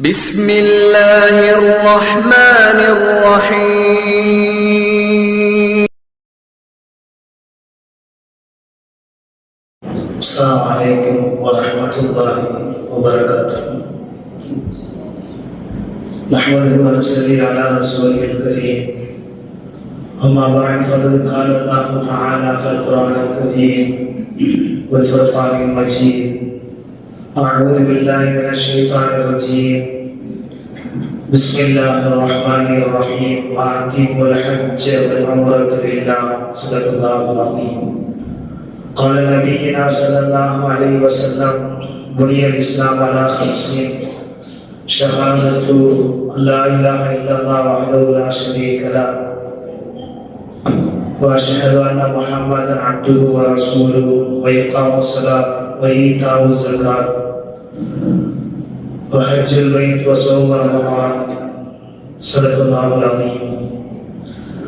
بسم الله الرحمن الرحيم. السلام عليكم ورحمة الله وبركاته. نحمده ونصلي على رسوله الكريم. أما بعد فقد قال الله تعالى في القرآن الكريم والفرقان المجيد. أعوذ بالله من الشيطان الرجيم. بسم الله الرحمن الرحيم. وأتموا الحج والعمرة لله. صدق الله العظيم. قال نبينا صلى الله عليه وسلم بني الإسلام على خمس. شهادة لا إله إلا الله وحده لا شريك له. وأشهد أن محمدا عبده ورسوله. وإقام الصلاة وإيتاء الزكاة. وحج البيت وصوم رمضان صدق الله العظيم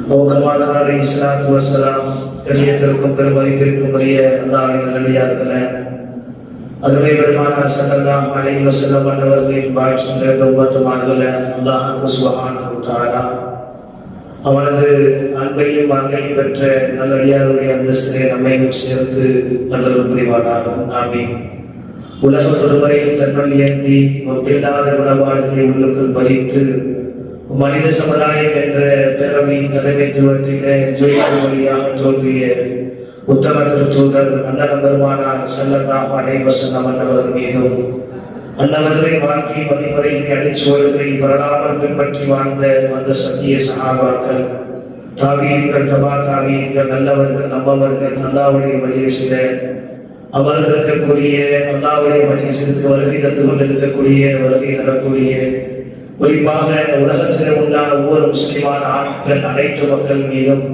أو كما قال عليه الصلاة والسلام கண்ணியத்திற்கும் பெருமதிப்பிற்கும் உரிய அல்லாவின் நல்லடியார்களே அருமை பெருமானார் சல்லல்லாஹு அலைஹி வஸல்லம் அவர்களின் வாழ்கின்ற இந்த உம்மத்துமானதுல அல்லாஹ் சுப்ஹானஹு தஆலா அவனது அன்பையும் அன்பையும் பெற்ற நல்லடியாருடைய அந்தஸ்தினை நம்மையும் சேர்த்து நல்லது புரிவானாக ஆமீன் உலக ஒருவரையும் தன்னுள் ஏந்தி ஒப்பில்லாத குணபாடுகளை உள்ளுக்குள் பதித்து மனித சமுதாயம் என்ற பேரவையின் தலைமைத்துவத்திலே ஜொலிக்கு வழியாக தோன்றிய உத்தம திருத்தூதர் அண்ணன் பெருமானார் செல்லல்லாஹ் அனைவசனம் அன்னவர் மீதும் அன்னவர்களின் வாழ்க்கை வழிமுறைகளை அடிச்சுவடுகளை வரலாமல் பின்பற்றி வாழ்ந்த அந்த சத்திய சகாபாக்கள் தாவியங்கள் தபா தாவியங்கள் நல்லவர்கள் நம்மவர்கள் அல்லாவுடைய மஜேசில அமர்ந்திருக்கக்கூடிய அல்லாவுடைய மஜேசிற்கு வருகை தந்து கொண்டிருக்கக்கூடிய வருகை தரக்கூடிய குறிப்பாக உலகத்தில் உண்டான ஒவ்வொரு முஸ்லிமான ஆண்கள் அனைத்து மக்கள் மீதும்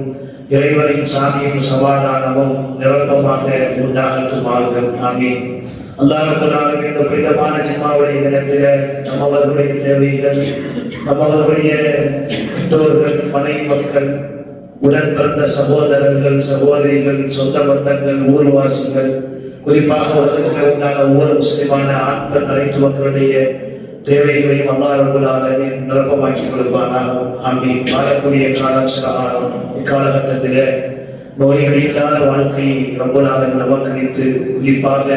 இறைவனின் சாமியும் சமாதானமும் நிரப்பமாக உண்டாகட்டுமாக ஆமீன். அல்லாஹ் இந்த புனிதமான ஜிம்மாவுடைய தினத்தில நம்மவர்களுடைய தேவைகள் நம்மவர்களுடைய பெற்றோர்கள் மனைவி மக்கள் உடன் பிறந்த சகோதரர்கள் சகோதரிகள் சொந்த பந்தங்கள் ஊர்வாசிகள் குறிப்பாக உலகத்தில் உண்டான ஒவ்வொரு முஸ்லிமான ஆண்கள் அனைத்து மக்களுடைய தேவைகளையும் அல்லாஹ் நிரப்பமாக்கி கொடுப்பானாக. அம்மி வாழக்கூடிய காலம் சிறமானம் இக்காலகட்டத்திலே நோய்கள் இல்லாத ரொம்ப ரப்பநாதன் நமக்களித்து குறிப்பாக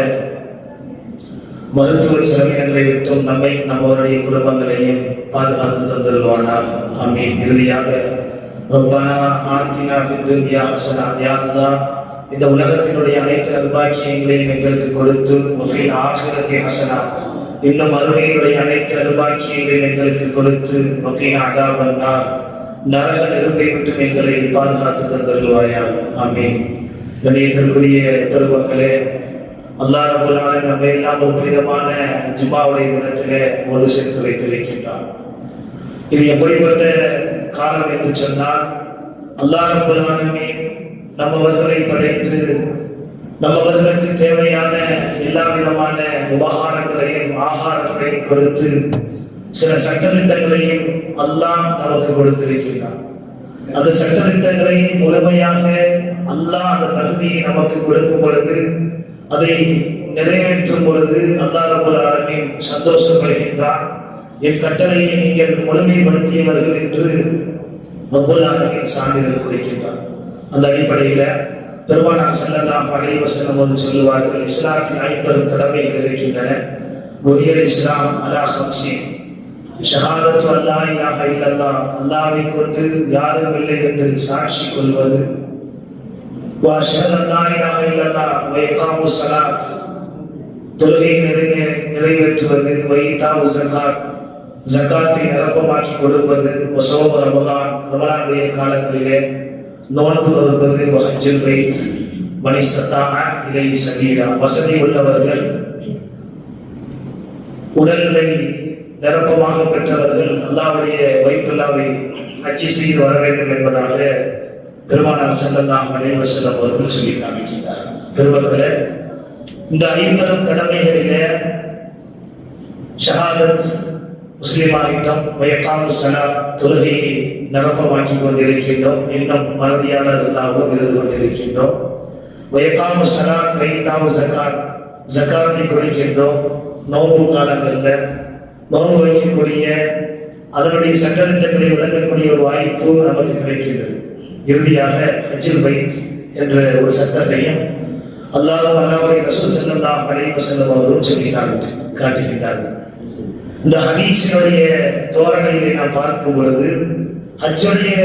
மருத்துவ செலவினங்களை விட்டும் நம்மை நம்மளுடைய குடும்பங்களையும் பாதுகாத்து தந்துள்வானார் ஆமீன். இறுதியாக ரொம்ப ஆர்த்தினா ஃபித்துன்யா ஹசனா யா இந்த உலகத்தினுடைய அனைத்து அருபாக்கியங்களையும் எங்களுக்கு கொடுத்து முஃபில் ஆகிரத்தை ஹசனா இன்னும் மறுமையினுடைய அனைத்து நல்பாக்கியங்களையும் எங்களுக்கு கொடுத்து மக்கள் அதா பண்ணார் நரக நெருப்பை விட்டு எங்களை பாதுகாத்து தந்தருள்வாயா ஆமீன். கணியத்திற்குரிய பெருமக்களே அல்லா ரபுல்லால நம்ம எல்லாம் ஒரு புனிதமான ஜும்மாவுடைய தினத்திலே ஒன்று சேர்த்து வைத்திருக்கின்றார். இது எப்படிப்பட்ட காலம் என்று சொன்னால் அல்லா ரபுல்லாலுமே நம்மவர்களை படைத்து நம்மவர்களுக்கு தேவையான எல்லா விதமான உபகாரங்களையும் ஆகாரங்களையும் கொடுத்து சில சட்டத்திட்டங்களையும் அல்லாஹ் நமக்கு கொடுத்திருக்கின்றான். அந்த சட்டத்திட்டங்களை முழுமையாக அல்லாஹ் அந்த தகுதியை நமக்கு கொடுக்கும் பொழுது அதை நிறைவேற்றும் பொழுது அல்லாஹ் ரபுல் ஆலமின் சந்தோஷப்படுகின்றான். என் கட்டளையை நீங்கள் முழுமைப்படுத்தியவர்கள் என்று ரபுல் ஆலமின் சான்றிதழ் கொடுக்கின்றான். அந்த அடிப்படையில் பெருமானார் செல்லலாம் அலைவ என்று சொல்லுவார்கள் இஸ்லாத்தின் ஐம்பெரும் கடமைகள் இருக்கின்றன முரியல் இஸ்லாம் அலா ஹம்சி ஷஹாதத்து அல்லா இலாக இல்லல்லா அல்லாவை கொண்டு யாரும் இல்லை என்று சாட்சி கொள்வது. வாஷஹத் அல்லா இலாக இல்லல்லா வைகாமு சலாத் தொழுகை நிறைவே நிறைவேற்றுவது. வைத்தாவு ஜகாத் ஜகாத்தை நிரப்பமாக்கி கொடுப்பது. ஒசோப ரமதான் ரமலானுடைய காலங்களிலே. நோன்பு வருவது வஹஜுல் பைத் மனிசத்தா இலை சகீரா வசதி உள்ளவர்கள் உடல்நிலை நிரப்பமாக பெற்றவர்கள் அல்லாவுடைய வைத்துல்லாவை அச்சி செய்து வர வேண்டும் என்பதாக பெருமானார் செல்லல்லாம் அலைவ செல்லம் அவர்கள் சொல்லி காமிக்கின்றார். பெருமக்களே இந்த ஐம்பெரும் கடமைகளிலே ஷஹாதத் முஸ்லிமாகிட்டம் வயக்காமு சலா தொழுகையை நிரப்பமாக்கி கொண்டிருக்கின்றோம் இன்னும் மறதியாளர்களாகவும் இருந்து கொண்டிருக்கின்றோம். வயக்காம சலா வைத்தாவு ஜக்காத் ஜக்காத்தை கொடுக்கின்றோம். நோன்பு காலங்களில் நோன்பு வைக்கக்கூடிய அதனுடைய சட்டத்திட்டங்களை விளங்கக்கூடிய ஒரு வாய்ப்பு நமக்கு கிடைக்கின்றது. இறுதியாக அஜில் பைத் என்ற ஒரு சட்டத்தையும் அல்லாஹ் அல்லாவுடைய ரசூல் செல்லல்லாஹ் அலைஹி செல்லும் அவர்களும் சொல்லி காட்டு- காட்டுகின்றார்கள். இந்த ஹதீஸினுடைய தோரணையை நாம் பார்க்கும் பொழுது ஹஜ்ஜுடைய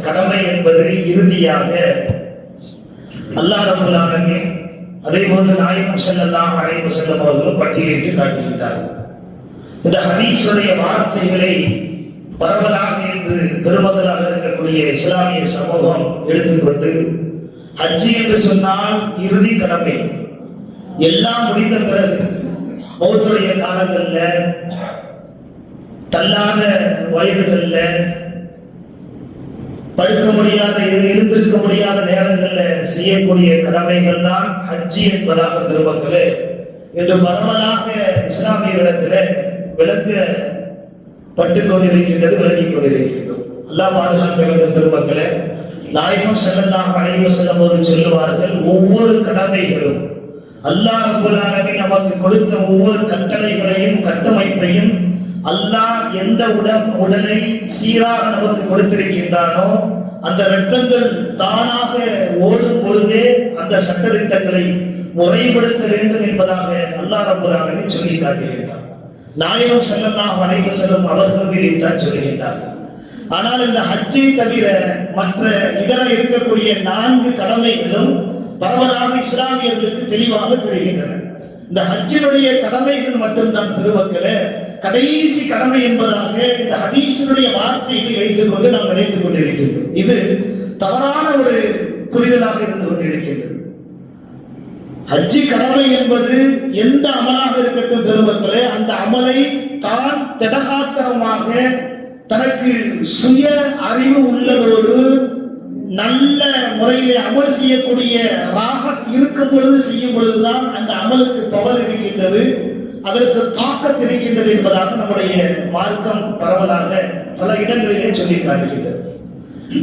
கடமை என்பது இறுதியாக அல்லாஹ் ரபுல் அதே போன்று நாயகம் ஸல்லல்லாஹு அலைஹி செல்லும் அவர்களும் பட்டியலிட்டு காட்டுகின்றார்கள் இந்த ஹதீஸுடைய வார்த்தைகளை பரவலாக என்று பெருமக்களாக இருக்கக்கூடிய இஸ்லாமிய சமூகம் எடுத்துக்கொண்டு ஹஜ்ஜி என்று சொன்னால் இறுதி கடமை. எல்லாம் முடிந்த பிறகு மௌத்துடைய காலத்தில் தள்ளாத வயதுகள்ல படுக்க முடியாத இரு- எழுந்திருக்க முடியாத நேரங்கள்ல செய்யக்கூடிய கடமைகள் தான் ஹஜ்ஜி என்பதாக பெருமக்களே இன்று பரவலாக இஸ்லாமியர்களிடத்துல விளக்கப்பட்டு கொண்டிருக்கின்றது விளங்கிக் கொண்டிருக்கின்றோம் அல்லாஹ் பாதுகாக்க வேண்டும் பெருமக்களே. நாயகம் ஸல்லல்லாஹு அனைவரும் செல்லும் அவர்கள் சொல்லுவார்கள் ஒவ்வொரு கடமைகளும் அல்லாஹ் நமக்கு கொடுத்த ஒவ்வொரு கட்டளைகளையும் கட்டமைப்பையும் அல்லாஹ் எந்த உடல் உடலை சீராக நமக்கு கொடுத்திருக்கின்றானோ அந்த இரத்தங்கள் தானாக ஓடும் பொழுதே அந்த சட்டத்திட்டங்களை முறைப்படுத்த வேண்டும் என்பதாக அல்லாஹ் ரப்பல் சொல்லி காட்டுகின்றார் நாயகம் ஸல்லல்லாஹு அலைஹி வஸல்லம் அவர்களும் இதைத்தான் சொல்கின்றார்கள் ஆனால் இந்த ஹஜ்ஜை தவிர மற்ற இதர இருக்கக்கூடிய நான்கு கடமைகளும் பரவலாக இஸ்லாமியர்களுக்கு தெளிவாக தெரிகின்றன. இந்த ஹஜ்ஜினுடைய கடமைகள் மட்டும்தான் பெருமக்களை. கடைசி கடமை என்பதாக இந்த ஹதீசனுடைய வார்த்தைகளை வைத்துக் கொண்டு நாம் நினைத்துக் கொண்டிருக்கின்றோம். இது தவறான ஒரு புரிதலாக இருந்து கொண்டிருக்கின்றது. ஹஜ்ஜி கடமை என்பது எந்த அமலாக இருக்கட்டும் பெருமக்களே அந்த அமலை தான் திடகாத்திரமாக தனக்கு சுய அறிவு உள்ளதோடு நல்ல முறையிலே அமல் செய்யக்கூடிய ராகத் இருக்கும் பொழுது செய்யும் பொழுதுதான் அந்த அமலுக்கு பவர் இருக்கின்றது. அதற்கு தாக்க இருக்கின்றது என்பதாக நம்முடைய மார்க்கம் பரவலாக பல இடங்களிலே சொல்லி காட்டுகின்றது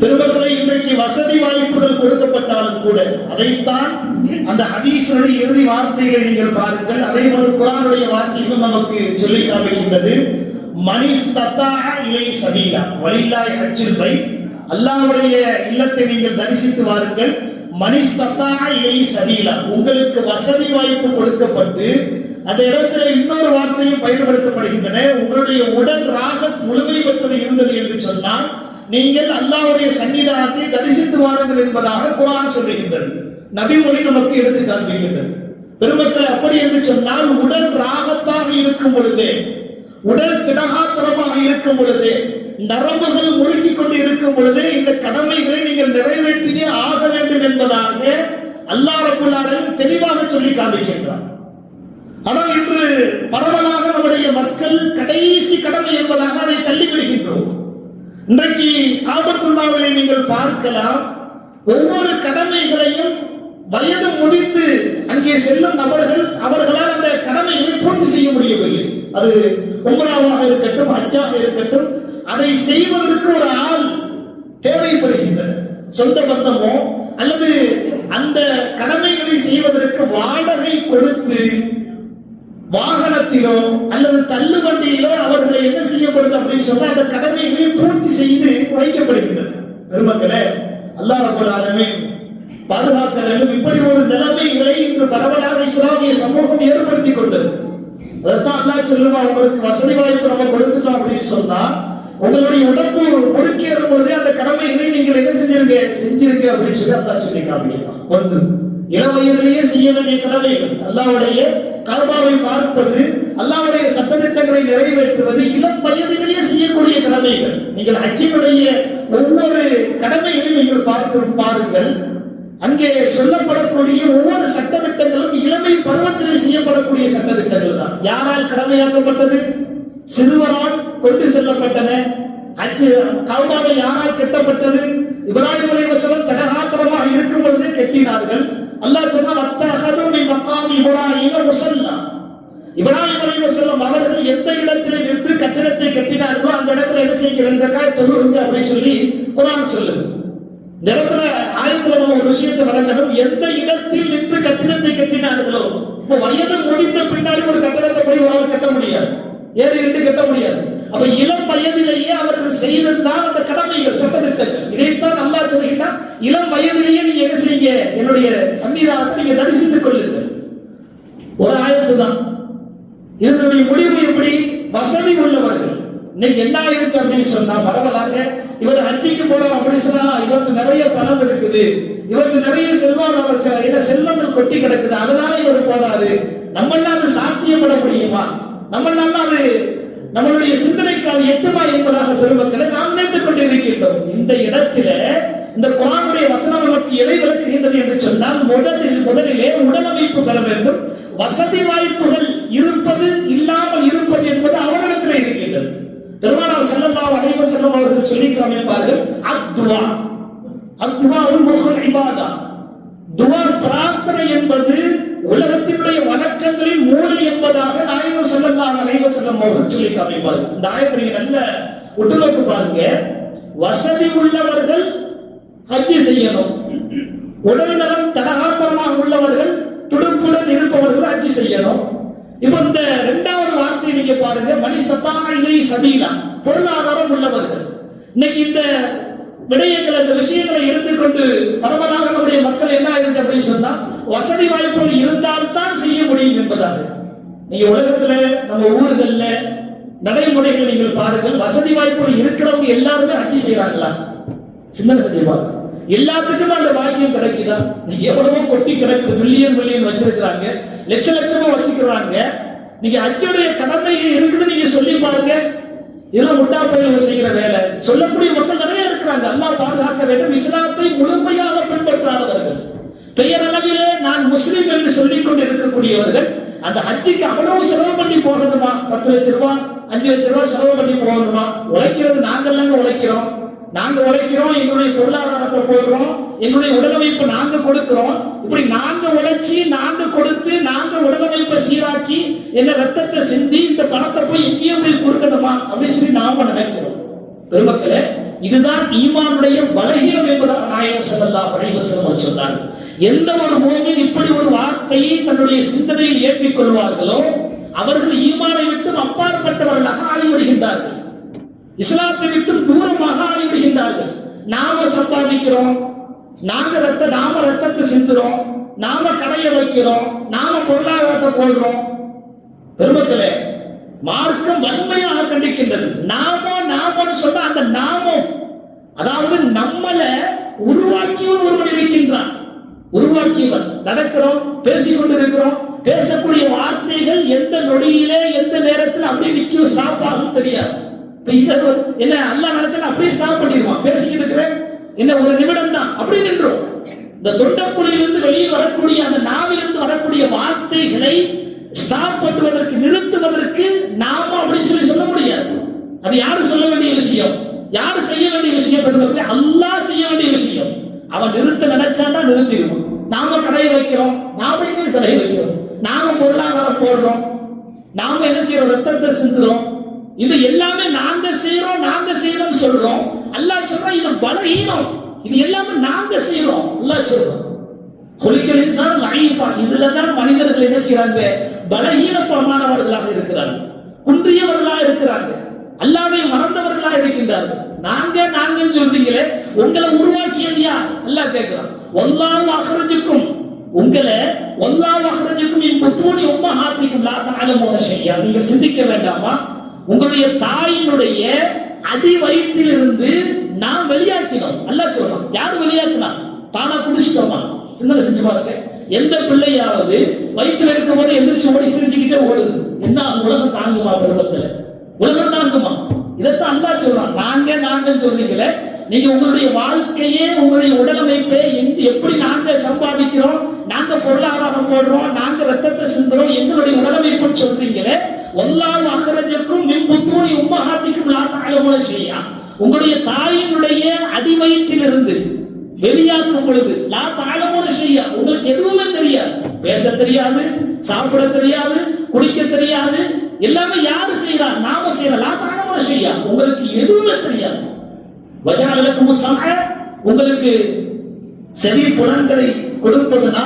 பெருமக்களை இன்றைக்கு வசதி வாய்ப்புகள் கொடுக்கப்பட்டாலும் கூட அதைத்தான் அந்த ஹதீசனுடைய இறுதி வார்த்தைகளை நீங்கள் பாருங்கள். அதே போன்று குரானுடைய வார்த்தைகளும் நமக்கு சொல்லி காமிக்கின்றது. மணிஸ்தத்தா இலை சபீலா. வலில்லாய் அச்சில் பை அல்லாவுடைய இல்லத்தை நீங்கள் தரிசித்து வாருங்கள். மணிஸ்தத்தா இலை சபீலா. உங்களுக்கு வசதி வாய்ப்பு கொடுக்கப்பட்டு அந்த இடத்துல இன்னொரு வார்த்தையும் பயன்படுத்தப்படுகின்றன. உங்களுடைய உடல் ராக முழுமை பெற்றது இருந்தது என்று சொன்னால் நீங்கள் அல்லாவுடைய சன்னிதானத்தை தரிசித்து வாருங்கள் என்பதாக குரான் சொல்லுகின்றது. நபிமொழி நமக்கு எடுத்து காண்பிக்கின்றது. பெருமக்கள் அப்படி என்று சொன்னால் உடல் ராகத்தாக இருக்கும் பொழுதே உடல் திடகாத்திரமாக இருக்கும் பொழுதே நரம்புகள் முழுக்கிக் கொண்டு இருக்கும் பொழுதே இந்த கடமைகளை நீங்கள் நிறைவேற்றியே ஆக வேண்டும் என்பதாக அல்லாஹ் ரபுல் தெளிவாக சொல்லி காண்பிக்கின்றார் ஆனால் இன்று பரவலாக நம்முடைய மக்கள் கடைசி கடமை என்பதாக அதை தள்ளிவிடுகின்றோம். இன்றைக்கு காபத்துல்லாவிலே நீங்கள் பார்க்கலாம் ஒவ்வொரு கடமைகளையும் வயது முதிர்ந்து அங்கே செல்லும் நபர்கள் அவர்களால் அந்த கடமைகளை பூர்த்தி செய்ய முடியவில்லை. அது உம்ராவாக இருக்கட்டும் அச்சாக இருக்கட்டும் அதை செய்வதற்கு ஒரு ஆள் தேவைப்படுகின்றன சொந்த பந்தமோ அல்லது அந்த கடமைகளை செய்வதற்கு வாடகை கொடுத்து வாகனத்திலோ அல்லது தள்ளுவண்டியிலோ அவர்களை என்ன செய்யப்படுது அப்படின்னு சொன்னா அந்த கடமைகளை பூர்த்தி செய்து வைக்கப்படுகின்றன. பெருமக்களே அல்லா ரப்பல் ஆலமீன் பாதுகாக்க வேண்டும் இப்படி ஒரு நிலைமைகளை இன்று பரவலாக இஸ்லாமிய சமூகம் ஏற்படுத்தி கொண்டது. அதைத்தான் அல்லாஹ் சொல்லுவா உங்களுக்கு வசதி வாய்ப்பு நம்ம கொடுத்துட்டோம் அப்படின்னு சொன்னா உங்களுடைய உடம்பு முறுக்கேறும் பொழுதே அந்த கடமைகளை நீங்கள் என்ன செஞ்சிருங்க செஞ்சிருக்க அப்படின்னு சொல்லி அல்லா சொல்லி காமிக்கலாம் ஒன்று இளம் வயதிலேயே செய்ய வேண்டிய கடமைகள். அல்லாவுடைய கர்மாவை பார்ப்பது அல்லாவுடைய சட்டத்திட்டங்களை நிறைவேற்றுவது இளம் வயதிலேயே செய்யக்கூடிய கடமைகள். நீங்கள் ஹஜ்ஜினுடைய ஒவ்வொரு கடமைகளையும் நீங்கள் பார்த்து பாருங்கள். அங்கே சொல்லப்படக்கூடிய ஒவ்வொரு சட்டத்திட்டங்களும் இளமை பருவத்திலே செய்யப்படக்கூடிய சட்டத்திட்டங்கள் தான். யாரால் கடமையாக்கப்பட்டது? சிறுவரால் கொண்டு செல்லப்பட்டன. அச்சு கவுமாவை யாரால் கெட்டப்பட்டது? இப்ராஹிம் அலைவசலம் தடகாத்திரமாக இருக்கும் பொழுதே கெட்டினார்கள். அல்லாஹ் சொன்னால் அத்தகது மகாம் மக்காமி இப்ராஹிம முசல்லா இப்ராஹிம் அலைவசல்லம் அவர்கள் எந்த இடத்தில் நின்று கட்டிடத்தை கட்டினார்களோ அந்த இடத்துல என்ன செய்கிறேன் தொழுகுங்க அப்படின்னு சொல்லி குரான் சொல்லுது. இந்த இடத்துல ஆயத்துல நம்ம ஒரு விஷயத்தை வழங்கணும். எந்த இடத்தில் நின்று கட்டிடத்தை கட்டினார்களோ இப்போ வயது முடிந்த பின்னாடி ஒரு கட்டடத்தை போய் உங்களால் கட்ட முடியாது. ஏறி நின்று கட்ட அப்ப இளம் வயதிலேயே அவர்கள் செய்ததுதான் அந்த கடமைகள் சட்டத்திட்டங்கள். இதைத்தான் நல்லா சொல்லிட்டா இளம் வயதிலேயே நீங்க என்ன செய்யுங்க? என்னுடைய சன்னிதானத்தை நீங்க தரிசித்துக் கொள்ளுங்க ஒரு ஆயத்து தான் இதனுடைய முடிவு எப்படி? வசதி உள்ளவர்கள். இன்னைக்கு என்ன ஆயிருச்சு அப்படின்னு சொன்னா பரவலாக இவர் ஹஜ்ஜிக்கு போறார் அப்படின்னு சொன்னா இவருக்கு நிறைய பணம் இருக்குது. இவருக்கு நிறைய செல்வாதார என்ன செல்வங்கள் கொட்டி கிடக்குது. அதனால இவர் போறாரு. நம்மளால அது சாத்தியப்பட முடியுமா? நம்மளால அது நம்மளுடைய சிந்தனைக்கு அது எட்டுமா என்பதாக பெருமக்களை நாம் நினைத்துக் கொண்டிருக்கின்றோம். இந்த இடத்தில இந்த குரானுடைய வசனம் நமக்கு எதை விளக்குகின்றது என்று சொன்னால் முதலில் முதலிலே உடலமைப்பு பெற வேண்டும். வசதி வாய்ப்புகள் இருப்பது இல்லாமல் இருப்பது என்பது அவனிடத்தில் இருக்கின்றது. பெருமானார் ஸல்லல்லாஹு அனைவ வஸல்லம் அவர்கள் சொல்லி காமிப்பார்கள் அத்வா அத்வா முகல் இபாதா. துவா பிரார்த்தனை என்பது உலகத்தினுடைய வணக்கங்களின் மூளை என்பதாக நாயகம் ஸல்லல்லாஹு அனைவ வஸல்லம் அவர்கள் சொல்லி காமிப்பார்கள். இந்த ஆயத்தை நீங்க நல்ல உற்றுநோக்கு பாருங்க. வசதி உள்ளவர்கள் ஹஜ்ஜு செய்யணும். உடல் நலம் தடகாத்திரமாக உள்ளவர்கள் துடுப்புடன் இருப்பவர்கள் ஹஜ்ஜு செய்யணும். இப்போ இந்த இரண்டாவது வார்த்தை நீங்க பாருங்க. மனிசத்தா இலை சபீலா. பொருளாதாரம் உள்ளவர்கள். இன்னைக்கு இந்த விடயங்களை இந்த விஷயங்களை எடுத்துக்கொண்டு பரவலாக நம்முடைய மக்கள் என்ன ஆயிருச்சு அப்படின்னு சொன்னா வசதி வாய்ப்புகள் இருந்தால்தான் செய்ய முடியும் என்பதாக நீங்க உலகத்துல நம்ம ஊர்கள்ல நடைமுறைகள் நீங்கள் பாருங்கள். வசதி வாய்ப்புகள் இருக்கிறவங்க எல்லாருமே ஹஜ்ஜி செய்யறாங்களா சிந்தனை செஞ்சு பாருங்க எல்லாத்துக்குமே அந்த பாக்கியம் கிடைக்குதா? நீங்க எவ்வளவோ கொட்டி கிடக்குது மில்லியன் மில்லியன் வச்சிருக்கிறாங்க. லட்ச லட்சமா வச்சுக்கிறாங்க. நீங்க அச்சுடைய கடமை இருக்குதுன்னு நீங்க சொல்லி பாருங்க. இதெல்லாம் முட்டா பயிர்கள் செய்கிற வேலை. சொல்லக்கூடிய மக்கள் நிறைய இருக்கிறாங்க. அல்லாஹ் பாதுகாக்க வேண்டும். இஸ்லாத்தை முழுமையாக பின்பற்றாதவர்கள். பெயர் அளவிலே நான் முஸ்லீம் என்று சொல்லிக் கொண்டு இருக்கக்கூடியவர்கள் அந்த ஹஜ்ஜிக்கு அவ்வளவு செலவு பண்ணி போகணுமா? பத்து லட்ச ரூபாய் அஞ்சு லட்ச ரூபாய் செலவு பண்ணி போகணுமா? உழைக்கிறது நாங்கள்லாங்க உழைக்கிறோம். நாங்க உழைக்கிறோம் எங்களுடைய பொருளாதாரத்தை போடுறோம் எங்களுடைய உடலமைப்பு நாங்க கொடுக்கிறோம். இப்படி நாங்க உழைச்சி நாங்க கொடுத்து நாங்க உடலமைப்பை சீராக்கி என்ன ரத்தத்தை சிந்தி இந்த பணத்தை போய் எங்கேயும் போய் கொடுக்கணுமா? அப்படின்னு சொல்லி நாம நினைக்கிறோம். பெருமக்களே இதுதான் ஈமானுடைய பலகீனம் என்பதாக நாயகம் ஸல்லல்லாஹு அலைஹி சொன்னார் எந்த ஒரு மூமின் இப்படி ஒரு வார்த்தையை தன்னுடைய சிந்தனையில் ஏற்றிக் கொள்வார்களோ அவர்கள் ஈமானை விட்டும் அப்பாற்பட்டவர்களாக ஆகிவிடுகின்றார்கள். இஸ்லாத்தை விட்டு தூரமாக ஆகிவிடுகின்றார்கள். நாம சம்பாதிக்கிறோம் நாங்க ரத்த நாம ரத்தத்தை சிந்துறோம் நாம கடையை வைக்கிறோம் நாம பொருளாதாரத்தை போடுறோம். பெருமக்களே மார்க்கம் வன்மையாக கண்டிக்கின்றது. நாம நாமன்னு சொன்ன அந்த நாமம் அதாவது நம்மள உருவாக்கியவன் ஒருவன் இருக்கின்றான். உருவாக்கியவன். நடக்கிறோம் பேசிக்கொண்டிருக்கிறோம் பேசக்கூடிய வார்த்தைகள் எந்த நொடியிலே எந்த நேரத்தில் அப்படியே நிற்கும் ஸ்டாப் ஆகும் தெரியாது. என்ன அல்லாஹ் நினைச்சா அப்படியே ஸ்டாப் பண்ணிடுவான். பேசிக்கிட்டு இருக்கிறேன். என்ன ஒரு நிமிடம் தான் அப்படியே நின்றோம் இந்த தொண்டக்குழியிலிருந்து வெளியே வரக்கூடிய அந்த நாவிலிருந்து வரக்கூடிய வார்த்தைகளை ஸ்டாப் பண்ணுவதற்கு நிறுத்துவதற்கு நாம அப்படின்னு சொல்லி சொல்ல முடியாது. அது யாரு சொல்ல வேண்டிய விஷயம்? யாரு செய்ய வேண்டிய விஷயம் என்பதற்கு அல்லாஹ் செய்ய வேண்டிய விஷயம். அவன் நிறுத்த நினைச்சான்னா நிறுத்திடுவோம் நாம கடையை வைக்கிறோம். நாம எங்கே கடையை வைக்கிறோம். நாம பொருளாதாரம் போடுறோம். நாம என்ன செய்யறோம்? ரத்தத்தை சிந்துறோம். இது எல்லாமே நாங்க செய்யறோம் நாங்க செய்யறோம் சொல்றோம். அல்லாஹ் சொல்றான் இது பலஹீனம் இது எல்லாமே நாங்க செய்யறோம் அல்லாஹ் சொல்றோம் குளிக்கல் இன்சான் லைஃபா இதுல தான் மனிதர்கள் என்ன செய்யறாங்க பலகீனமானவர்களாக இருக்கிறாங்க. குன்றியவர்களாக இருக்கிறாங்க. அல்லாவை மறந்தவர்களாக இருக்கின்றார்கள். நாங்க நாங்கன்னு சொல்றீங்களே உங்களை உருவாக்கியது யார்? அல்லாஹ் கேட்கிறான். ஒல்லாம் அகரஜுக்கும் உங்களை ஒல்லாம் அகரஜுக்கும் இன் புத்தூனி உம்மஹாத்திக்கும் லா தஅலமுன செய்யா நீங்கள் சிந்திக்க வேண்டாமா? உங்களுடைய தாயினுடைய அடி வயிற்றிலிருந்து நாம் வெளியாக்கினோம். அல்ல சொல்றோம் யார் வெளியாக்கினா? தானா குடிச்சிட்டோமா சிந்தனை செஞ்சு பாருங்க. எந்த பிள்ளையாவது வயிற்றுல இருக்கும் போது எந்திரிச்சு ஓடி சிரிச்சுக்கிட்டே ஓடுது. என்ன உலகம் தாங்குமா பெருமத்துல உலகம் தாங்குமா? இதைத்தான் அல்லா சொல்றான். நாங்க நாங்கன்னு சொன்னீங்களே நீங்க உங்களுடைய வாழ்க்கையே உங்களுடைய உடலமைப்பை எப்படி நாங்க சம்பாதிக்கிறோம் நாங்க பொருளாதாரம் போடுறோம் நாங்க ரத்தத்தை சிந்துறோம் எங்களுடைய உடலமைப்புன்னு சொல்றீங்களே ஒல்லாம் அகரஜக்கும் மின்புத்தூணி உம்மஹாத்திக்கும் லா செய்யா உங்களுடைய தாயினுடைய அடி வெளியாக்கும் பொழுது லா தாளமோட செய்யா உங்களுக்கு எதுவுமே தெரியாது. பேச தெரியாது சாப்பிட தெரியாது குடிக்க தெரியாது எல்லாமே யாரு செய்யறா நாம செய்யறா லா தாளமோட செய்யா உங்களுக்கு எதுவுமே தெரியாது. வஜாலக்கும் சம உங்களுக்கு செவி புலன்களை கொடுப்பதுனா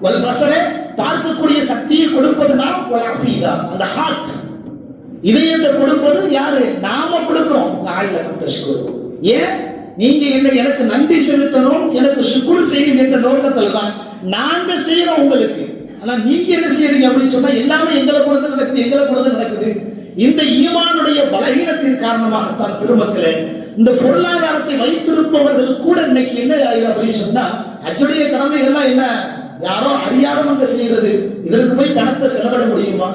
வல் பசர பார்க்கக்கூடிய சக்தியை கொடுப்பதுனா வல் அஃபீதா அந்த ஹார்ட் இதயத்தை கொடுப்பது யாரு? நாம ஏன்? நீங்க என்ன எனக்கு நன்றி செலுத்தணும் எனக்கு சுக்குர் செய்யணும் என்ற நோக்கத்துல தான் நாங்க செய்யறோம் உங்களுக்கு. ஆனா நீங்க என்ன செய்யறீங்க அப்படின்னு சொன்னா எல்லாமே எங்களை கொடுத்து நடக்குது எங்களை கொடுத்து நடக்குது. இந்த ஈமானுடைய பலகீனத்தின் காரணமாகத்தான் பெருமக்களே. இந்த பொருளாதாரத்தை வைத்திருப்பவர்கள் கூட இன்னைக்கு என்ன ஆகுது அப்படின்னு சொன்னா அச்சுடைய கடமைகள்லாம் என்ன? யாரோ அறியாதவங்க செய்யறது. இதற்கு போய் பணத்தை செலவிட முடியுமா?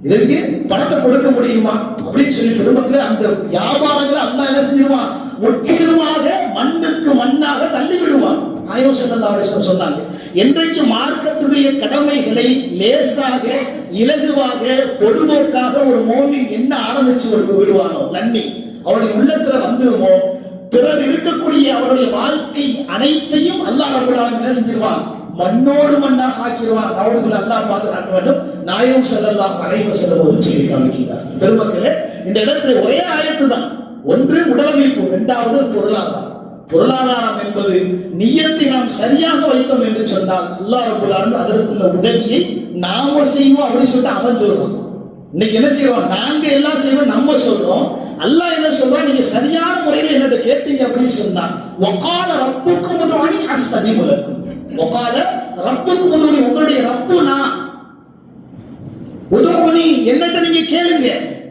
இதற்கு பணத்தை கொடுக்க முடியுமா? அப்படின்னு சொல்லி பெருமக்களே அந்த வியாபாரங்களை அல்லாஹ் என்ன செய்வான் முற்றிலுமாக மண்ணுக்கு மண்ணாக தள்ளி விடுவான் நாயம் சொன்னாங்க என்றைக்கு மார்க்கத்துடைய கடமைகளை லேசாக இலகுவாக பொடுபோக்காக ஒரு மோமின் என்ன ஆரம்பிச்சு விடுவானோ நன்னி அவருடைய உள்ளத்துல வந்துருமோ? பிறர் இருக்கக்கூடிய அவருடைய வாழ்க்கை அனைத்தையும் அல்லாஹ் ரப்பல் என்ன செஞ்சிருவான் மண்ணோடு மண்ணாக ஆக்கிடுவான் அவர்கள் அல்லாஹ் பாதுகாக்க வேண்டும். நாயம் செல்லலாம் அனைவ செல்லும் சொல்லி காமிக்கிறார் பெருமக்களே இந்த இடத்துல ஒரே ஆயத்து தான். ஒன்று உடலமைப்பு. இரண்டாவது பொருளாதாரம். பொருளாதாரம் என்பது நியத்தை நாம் சரியாக வைத்தோம் என்று சொன்னால் அல்லாஹ் ரப்பல் அதற்குள்ள உதவியை நாம செய்வோம் அப்படின்னு சொல்லிட்டு அவன் இன்னைக்கு என்ன செய்வோம் நாங்க எல்லாம் செய்வோம் நம்ம சொல்றோம். அல்லாஹ் என்ன சொல்றான்? நீங்க சரியான முறையில் என்னட்ட கேட்டீங்க அப்படின்னு சொன்னா வகால ரப்புக்கும் உதவணி அஸ்தஜி முலக்கும் வகால ரப்புக்கு முதலாளி உங்களுடைய ரப்பு நான் உதவுனி என்னட்ட நீங்க கேளுங்க.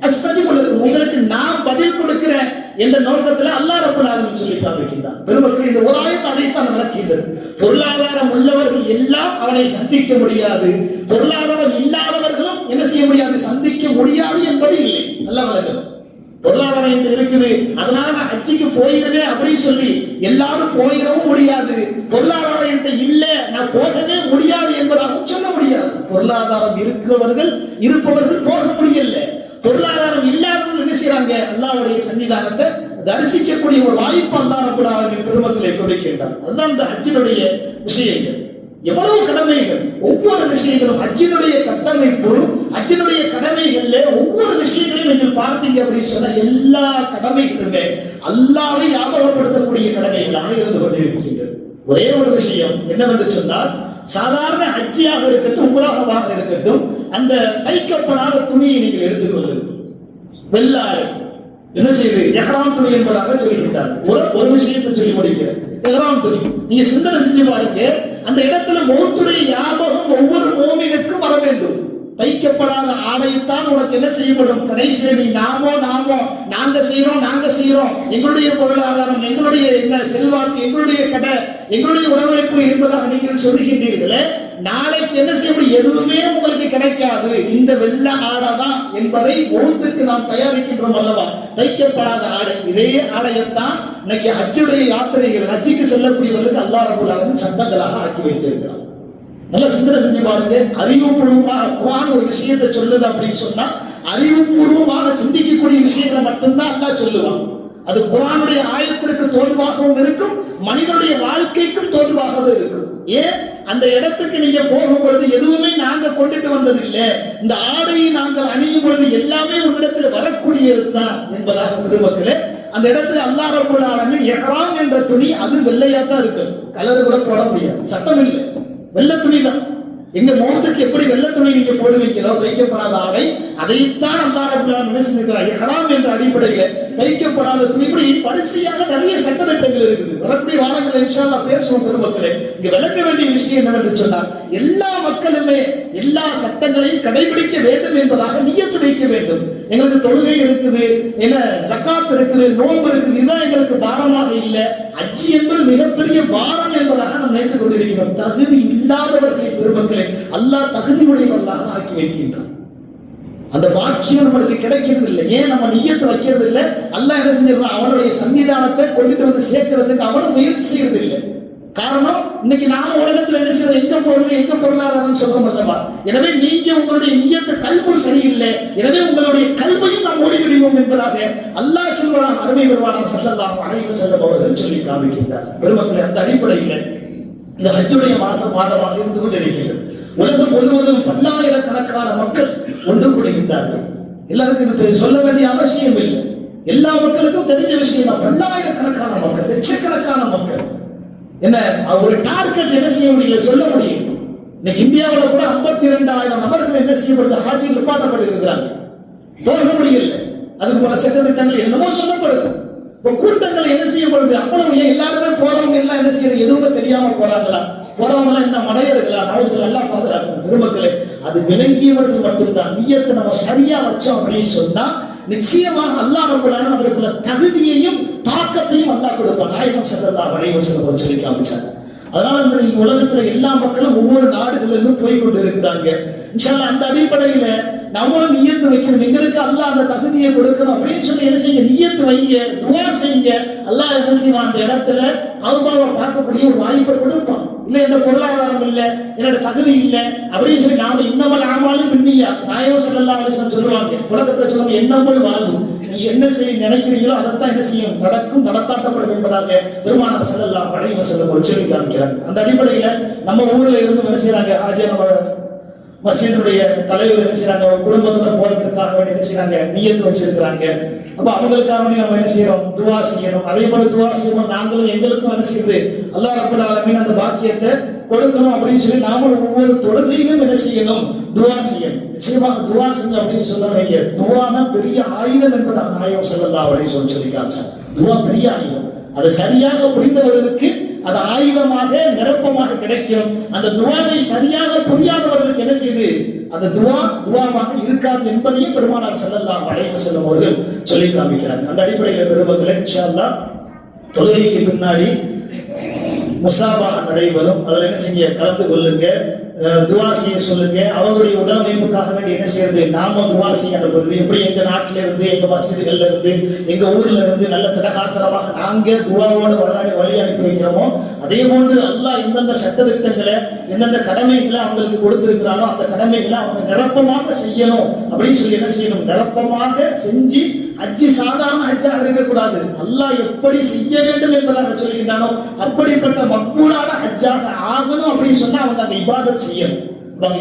அஸ்தஜி முலக்கும் உங்களுக்கு நான் பதில் கொடுக்கிறேன் என்ற நோக்கத்துல அல்லாஹ் ரப்பல் ஆலமீன் சொல்லி காமிக்கின்றான் பெருமக்கள் இந்த ஒரு ஆயத்தை அதைத்தான் விளக்குகின்றது. பொருளாதாரம் உள்ளவர்கள் எல்லாம் அவனை சந்திக்க முடியாது. பொருளாதாரம் இல்லாத என்ன செய்ய முடியாது? சந்திக்க முடியாது என்பது இல்லை. நல்ல வழக்கம். பொருளாதாரம் என்று இருக்குது. அதனால நான் ஹஜ்ஜிக்கு போயிருவேன் அப்படின்னு சொல்லி எல்லாரும் போயிடவும் முடியாது. பொருளாதாரம் என்கிட்ட இல்ல. நான் போகவே முடியாது என்பதாகவும் சொல்ல முடியாது. பொருளாதாரம் இருக்கிறவர்கள் இருப்பவர்கள் போக முடியல. பொருளாதாரம் இல்லாதவர்கள் என்ன செய்யறாங்க அல்லாவுடைய சன்னிதானத்தை தரிசிக்கக்கூடிய ஒரு வாய்ப்பு அல்லாஹ் ரப்பல் ஆலமீன் பெருமக்களை கொடுக்கின்றார். அதுதான் இந்த ஹஜ்ஜினுடைய விஷயங்கள். எவ்வளவு கடமைகள்? ஒவ்வொரு விஷயங்களும் ஹஜ்ஜினுடைய கட்டமைப்பு ஹஜ்ஜினுடைய கடமைகள்ல ஒவ்வொரு விஷயங்களையும் நீங்கள் பார்த்தீங்க அப்படின்னு சொன்ன எல்லா கடமைகளுமே அல்லாவை ஞாபகப்படுத்தக்கூடிய கடமைகளாக இருந்து கொண்டிருக்கின்றது. ஒரே ஒரு விஷயம் என்னவென்று சொன்னால் சாதாரண ஹஜ்ஜியாக இருக்கட்டும் உம்ராகவாக இருக்கட்டும் அந்த தைக்கப்படாத துணியை நீங்கள் எடுத்துக்கொள்ளுங்கள். வெள்ளாடு. என்ன செய்யுது எஹ்ராம் துணி என்பதாக சொல்லிவிட்டார். ஒரு ஒரு விஷயத்தை சொல்லி முடிக்கிறேன். எஹ்ராம் துணி. நீங்க சிந்தனை செஞ்சு பாருங்க. அந்த இடத்துல மௌத்துடைய ஞாபகம் ஒவ்வொரு மோமினுக்கும் வர வேண்டும். தைக்கப்படாத ஆடைத்தான் உனக்கு என்ன செய்யப்படும்? கடைசியில் நீ நாமோ நாமோ நாங்க செய்யறோம் நாங்க செய்யறோம் எங்களுடைய பொருளாதாரம் எங்களுடைய என்ன செல்வாக்கு எங்களுடைய கடை எங்களுடைய உடமைப்பு என்பதாக நீங்கள் சொல்லுகின்றீர்களே நாளைக்கு என்ன செய்ய முடியும்? எதுவுமே உங்களுக்கு கிடைக்காது. இந்த வெள்ள ஆடைதான் என்பதை ஓத்துக்கு நாம் தயாரிக்கின்றோம் அல்லவா? தைக்கப்படாத ஆடை. இதே ஆடையத்தான் இன்னைக்கு அச்சுடைய யாத்திரைகள் அச்சுக்கு செல்லக்கூடியவர்களுக்கு அல்லாஹ் ரபுல் ஆலமீன் ஆக்கி வச்சிருக்கிறார் நல்ல சிந்தனை செஞ்சு பாருங்க. அறிவுபூர்வமாக குரான் ஒரு விஷயத்தை சொல்லுது அப்படின்னு சொன்னா அறிவுபூர்வமாக சிந்திக்கக்கூடிய விஷயங்களை மட்டும்தான் அல்லா சொல்லுவான். அது குரானுடைய ஆயத்திற்கு தோதுவாகவும் இருக்கும் மனிதனுடைய வாழ்க்கைக்கும் தோதுவாகவும் இருக்கும். ஏன்? அந்த இடத்துக்கு நீங்க போகும் பொழுது எதுவுமே நாங்க கொண்டுட்டு வந்ததில்லை. இந்த ஆடையை நாங்கள் அணியும் பொழுது எல்லாமே உன்னிடத்தில் வரக்கூடியது தான் என்பதாக பெருமக்களே அந்த இடத்துல அல்லாஹ் ரப்பல் ஆலமீன் என்ற துணி அது வெள்ளையா தான் இருக்கு கலர் கூட போட முடியாது. சட்டம் இல்லை. வெள்ளை துணி தான். எங்க முகத்துக்கு எப்படி வெள்ளை துணி நீங்க போடுவீங்களோ தைக்கப்படாத ஆடை அதைத்தான் அந்த ரப்பல் ஆலமீன் என்ற அடிப்படையில தைக்கப்படாத துணி. இப்படி வரிசையாக நிறைய சட்டத்திட்டங்கள் இருக்குது. வரக்கூடிய வாரங்கள் இன்ஷா பேசுவோம் பெருமக்களே. இங்க விளக்க வேண்டிய விஷயம் என்னவென்று சொன்னால் எல்லா மக்களுமே எல்லா சட்டங்களையும் கடைபிடிக்க வேண்டும் என்பதாக நியத்து வைக்க வேண்டும். எங்களுக்கு தொழுகை இருக்குது என்ன சக்காத் இருக்குது நோன்பு இருக்குது இதுதான் எங்களுக்கு பாரமாக இல்லை. அச்சு என்பது மிகப்பெரிய பாரம் என்பதாக நாம் நினைத்துக் கொண்டிருக்கிறோம். தகுதி இல்லாதவர்களை பெருமக்களை அல்லாஹ் தகுதியுடையவர்களாக ஆக்கி வைக்கின்றான். அந்த வாக்கியம் நம்மளுக்கு கிடைக்கிறது இல்லை ஏன் நம்ம நீயத்தை வைக்கிறது இல்லை அல்லாஹ் என்ன செஞ்சிடறான்? அவனுடைய சன்னிதானத்தை கொண்டுட்டு வந்து சேர்க்கிறதுக்கு அவனும் முயற்சி செய்யறது இல்லை காரணம் இன்னைக்கு நாம உலகத்துல என்ன செய்யறோம் எந்த பொருள் எந்த பொருளாதாரம் சொல்றோம் அல்லவா? எனவே நீங்க உங்களுடைய நியத்த கல்வி சரியில்லை. எனவே உங்களுடைய கல்வையும் நாம் ஓடிவிடுவோம் என்பதாக அல்லாஹ் சொல்வான் அருமை வருவானாம் செல்லலாம் அனைவரும் செல்லும் அவர்கள் சொல்லி காமிக்கின்றார். பெருமக்களை அந்த அடிப்படையில் இந்த ஹஜ்ஜுடைய மாசம் மாதமாக இருந்து கொண்டிருக்கிறது. உலகம் முழுவதும் பல்லாயிரக்கணக்கான மக்கள் ஒன்று கூடுகின்றார்கள். எல்லாருக்கும் இது சொல்ல வேண்டிய அவசியம் இல்லை எல்லா மக்களுக்கும் தெரிஞ்ச விஷயம் பல்லாயிரக்கணக்கான மக்கள் லட்சக்கணக்கான மக்கள். என்ன ஒரு டார்கெட் என்ன செய்ய முடியல சொல்ல முடியும். இன்னைக்கு இந்தியாவில் கூட ஐம்பத்தி ரெண்டாயிரம் நபர்கள் என்ன செய்யப்படுது? ஆட்சியில் நிப்பாட்டப்பட்டிருக்கிறாங்க. போக முடியல. அதுக்கு பல சட்டத்திட்டங்கள் என்னமோ சொல்லப்படுது. இப்போ கூட்டங்கள் என்ன செய்யப்படுது? அவ்வளவு ஏன் எல்லாருமே போறவங்க எல்லாம் என்ன செய்யறது? எதுவுமே தெரியாம போறாங்களா? போறவங்க எல்லாம் என்ன மடையர்களா? நாடுகள் எல்லாம் பாதுகாக்கணும். பெருமக்களே அது விளங்கியவர்கள் மட்டும்தான். நீயத்தை நம்ம சரியா வச்சோம் அப்படின்னு சொன்னா நிச்சயமாக அல்லாஹ் ரப்பல் அதற்குள்ள தகுதியையும் தாக்கத்தையும் அல்லாஹ் கொடுப்பான். நாயகம் ஸல்லல்லாஹு அலைஹி வஸல்லம் சொல்லி காமிச்சாங்க. அதனால இந்த உலகத்துல எல்லா மக்களும் ஒவ்வொரு நாடுகள்ல இருந்து போய் கொண்டு இருக்கிறாங்க அந்த அடிப்படையில நம்மளும் நீயத்து வைக்கணும். எங்களுக்கு அல்லாஹ் அந்த தகுதியை கொடுக்கணும். அப்படின்னு சொல்லி என்ன செய்யுங்க? நீயத்து வைங்க துவா செய்யுங்க. அல்லாஹ் என்ன செய்வான்? அந்த இடத்துல கல்பாவை பார்க்கக்கூடிய ஒரு வாய்ப்பை கொடுப்பான். இல்லை என்ன பொருளாதாரம் இல்லை என்னோட தகுதி இல்ல அப்படின்னு சொல்லி நாம இன்னமல் ஆமாலும் பின்னியா? நாயகம் ஸல்லல்லாஹு அலைஹி சொல்லுவாங்க உலகத்துல சொல்லுவாங்க எண்ணங்கள் வாழ்வு. நீ என்ன செய்ய நினைக்கிறீங்களோ அதைத்தான் என்ன செய்யும்? நடக்கும் நடத்தாட்டப்படும் என்பதாக பெருமானார் ஸல்லல்லாஹு அலைஹி வஸல்லம் ஒரு சொல்லி காமிக்கிறாங்க. அந்த அடிப்படையில நம்ம ஊர்ல இருந்து என்ன செய்யறாங்க ஆஜே நம்ம மசீதுடைய தலைவர் என்ன செய்யறாங்க அவங்க குடும்பத்தோட போறதுக்காக வேண்டி என்ன செய்யறாங்க நீயத்து வச்சிருக்கிறாங்க. அப்ப அவங்களுக்காக வேண்டி நம்ம என்ன செய்யறோம் துவா செய்யணும். அதே போல துவா செய்யணும் நாங்களும் எங்களுக்கும் என்ன செய்யுது? அல்லா ரப்பல் அந்த பாக்கியத்தை கொடுக்கணும் அப்படின்னு சொல்லி நாமளும் ஒவ்வொரு தொழுகையிலும் என்ன செய்யணும்? துவா செய்யணும். நிச்சயமாக துவா செய்யணும் அப்படின்னு சொல்றவங்க துவா தான் பெரிய ஆயுதம் என்பதாக நாயம் செல்லலாம் அப்படின்னு சொல்லி சொல்லி காமிச்சார் துவா பெரிய ஆயுதம். அது சரியாக புரிந்தவர்களுக்கு அது ஆயுதமாக நிரப்பமாக கிடைக்கும். அந்த துவாவை சரியாக புரியாதவர்களுக்கு என்ன செய்யுது அந்த துவா துவாவாக இருக்காது என்பதையும் பெருமானார் செல்லலாம் அடைந்து செல்லும் அவர்கள் சொல்லி காமிக்கிறாங்க. அந்த அடிப்படையில் பெருமக்களை இன்ஷா தொழுகைக்கு பின்னாடி முசாபா நடைபெறும். அதில் என்ன செய்ய கலந்து கொள்ளுங்க. துவா செய்ய சொல்லுங்க. அவங்களுடைய உடலமைப்புக்காக வேண்டி என்ன செய்யறது? நாம துவா செய்ய அனுப்புறது எப்படி எங்க நாட்டில இருந்து எங்க மசிதிகள்ல இருந்து எங்க ஊர்ல இருந்து நல்ல திடகாத்திரமாக நாங்க துவாவோட வழி வழி அனுப்பி வைக்கிறோமோ அதே போன்று அல்லாஹ் எந்தெந்த சட்டத்திட்டங்களை எந்தெந்த கடமைகளை அவங்களுக்கு கொடுத்திருக்கிறானோ அந்த கடமைகளை அவங்க நிரப்பமாக செய்யணும் அப்படின்னு சொல்லி என்ன செய்யணும்? நிரப்பமாக செஞ்சு ஹஜ்ஜி சாதாரண ஹஜ்ஜாக இருக்கக்கூடாது. அல்லாஹ் எப்படி செய்ய வேண்டும் என்பதாக சொல்கின்றானோ அப்படிப்பட்ட மக்பூலான ஹஜ்ஜாக ஆகணும் அப்படின்னு சொன்னா அவங்க அந்த இபாதத் செய்யணும்.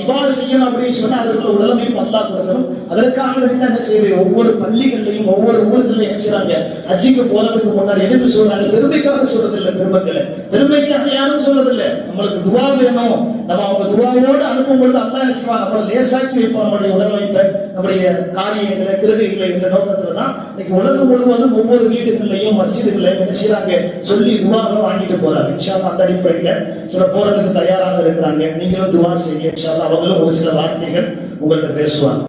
இவ்வாறு செய்யணும் அப்படின்னு சொன்னா அதுக்குள்ள உடலமைப்பு அல்லாஹ் கொடுக்கணும். அதற்காக வேண்டி தான் என்ன செய்யுது ஒவ்வொரு பள்ளிகள்லையும் ஒவ்வொரு ஊர்களையும் என்ன செய்யறாங்க அஜிக்கு போறதுக்கு முன்னாடி எதுக்கு சொல்றாங்க? பெருமைக்காக சொல்றதில்லை பெருமக்களை பெருமைக்காக யாரும் சொல்றதில்லை. நம்மளுக்கு துவா வேணும். நம்ம அவங்க துவாவோடு அனுப்பும் பொழுது அல்லாஹ் என்ன செய்வாங்க நம்மளை லேசாக்கி வைப்போம் நம்மளுடைய உடலமைப்பை நம்முடைய காரியங்களை கிருகைகளை என்ற நோக்கத்துல தான் இன்னைக்கு உலகம் முழுவதும் ஒவ்வொரு வீடுகள்லையும் மஸ்ஜிதுகளையும் என்ன செய்யறாங்க சொல்லி துவாக வாங்கிட்டு போறாங்க. இன்ஷா அந்த அடிப்படையில் சில போறதுக்கு தயாராக இருக்கிறாங்க. நீங்களும் துவா செய்யுங்க. இன்ஷால்லா அவங்களும் ஒரு சில வார்த்தைகள் உங்கள்கிட்ட பேசுவாங்க.